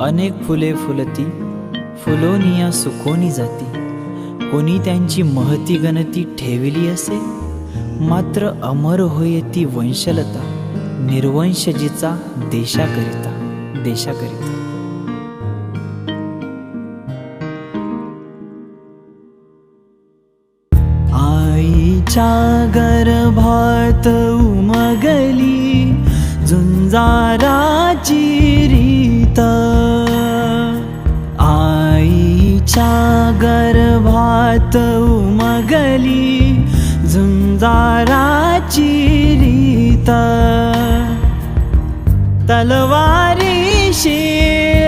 अनेक फुले फुलती फुलोनिया सुखोनी जाती. कोणी त्यांची महती गणती ठेविली असे? मात्र अमर होय ती वंशलता निर्वंशजीचा देशाकरिता देशाकरिता आईच्या गर्भात उमगली झुंजाराची गर्भात उमगली झुंजाराची रीत. तलवारीशी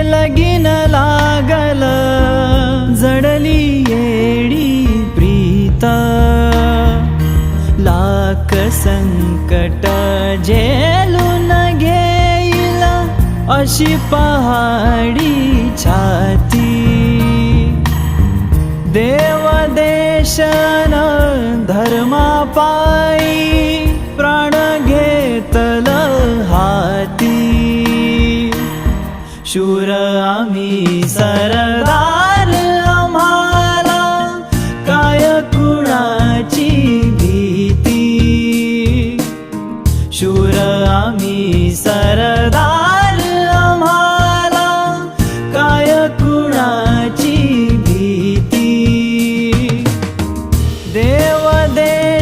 लगीन लागल जडली येडी प्रीत. लाख संकट झेलून घेईल अशी पहाडी छाती. देवदेशन धर्मापायी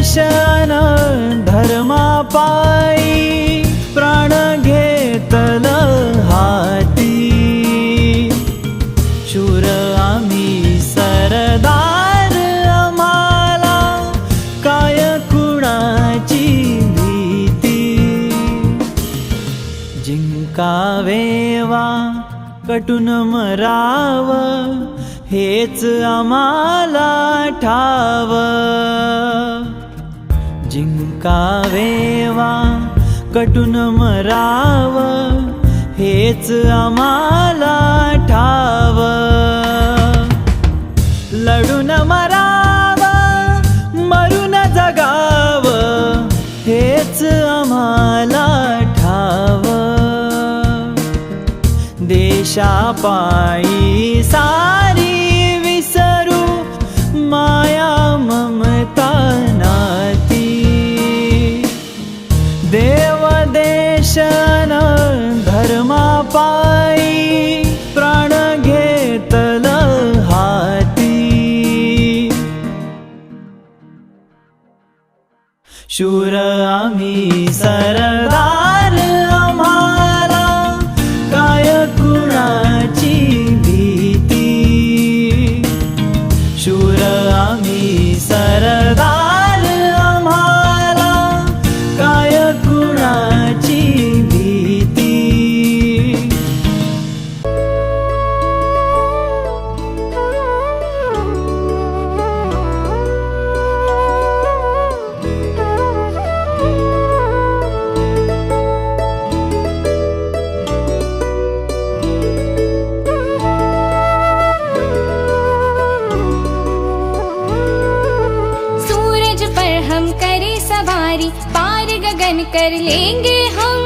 देशन धर्मापायी प्राण घेतल हाती. शूर आम्ही सरदार आम्हाला काय कुणाची भीती? जिंकावेवा कटून मराव हेच आम्हाला ठाव. जिंकावेवा कटून मराव हेच आम्हाला ठाव. लढून मराव मरून जगाव हेच आम्हाला ठाव. देशापायी सा शूर आम्ही सरदार पार गगन कर लेंगे हम।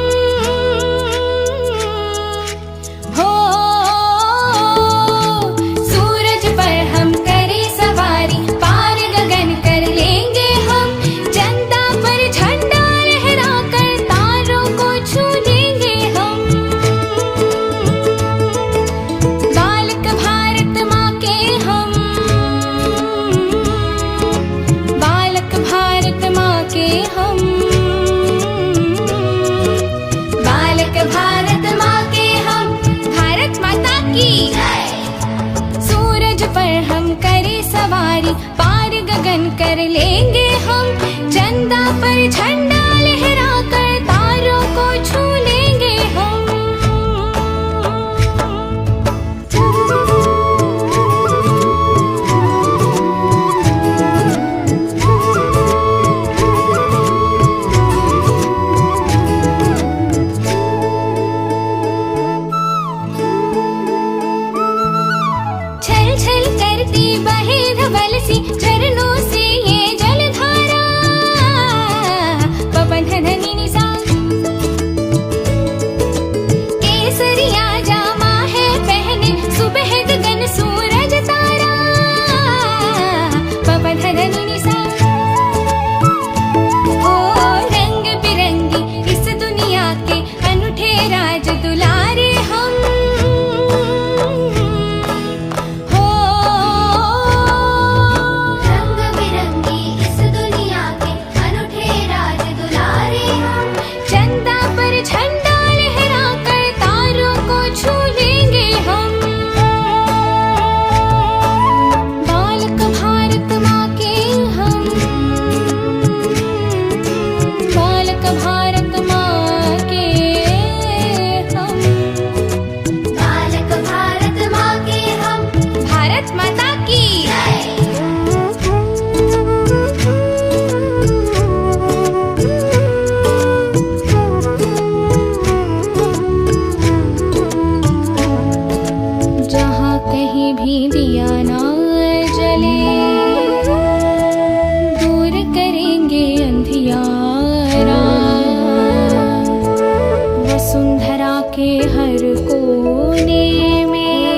के हर कोने में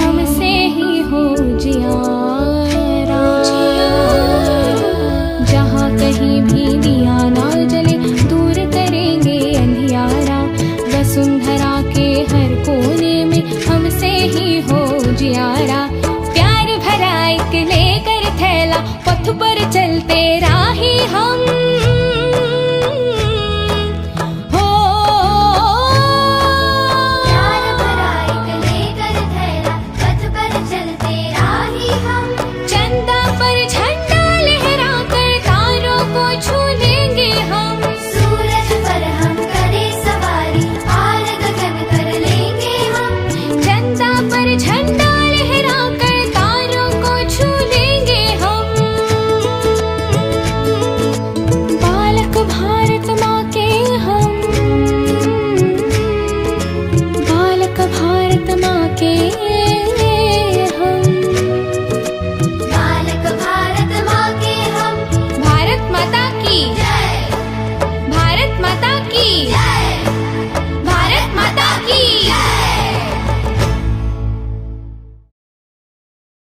हमसे ही हो जिया जहाँ कहीं भी दिया ना